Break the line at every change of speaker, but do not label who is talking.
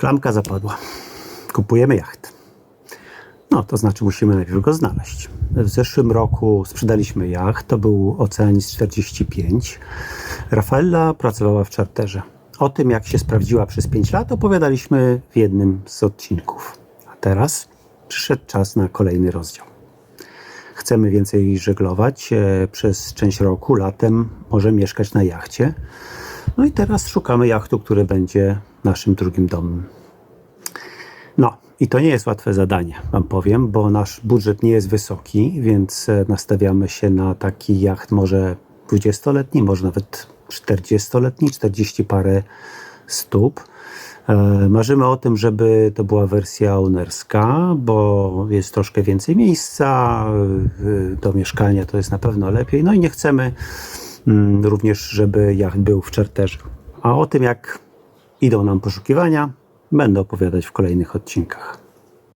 Klamka zapadła. Kupujemy jacht. No, to znaczy musimy najpierw go znaleźć. W zeszłym roku sprzedaliśmy jacht, to był Oceanis 45. Rafaela pracowała w czarterze. O tym, jak się sprawdziła przez 5 lat, opowiadaliśmy w jednym z odcinków. A teraz przyszedł czas na kolejny rozdział. Chcemy więcej żeglować e, przez część roku, latem może mieszkać na jachcie. No i teraz szukamy jachtu, który będzie naszym drugim domem. No, i to nie jest łatwe zadanie, Wam powiem, bo nasz budżet nie jest wysoki, więc e, nastawiamy się na taki jacht może 20-letni, może nawet 40-letni, 40 parę stóp. E, Marzymy o tym, żeby to była wersja ownerska, bo jest troszkę więcej miejsca e, do mieszkania, to jest na pewno lepiej. No i nie chcemy mm, również, żeby jacht był w czarterze. A o tym, jak idą nam poszukiwania, będę opowiadać w kolejnych odcinkach.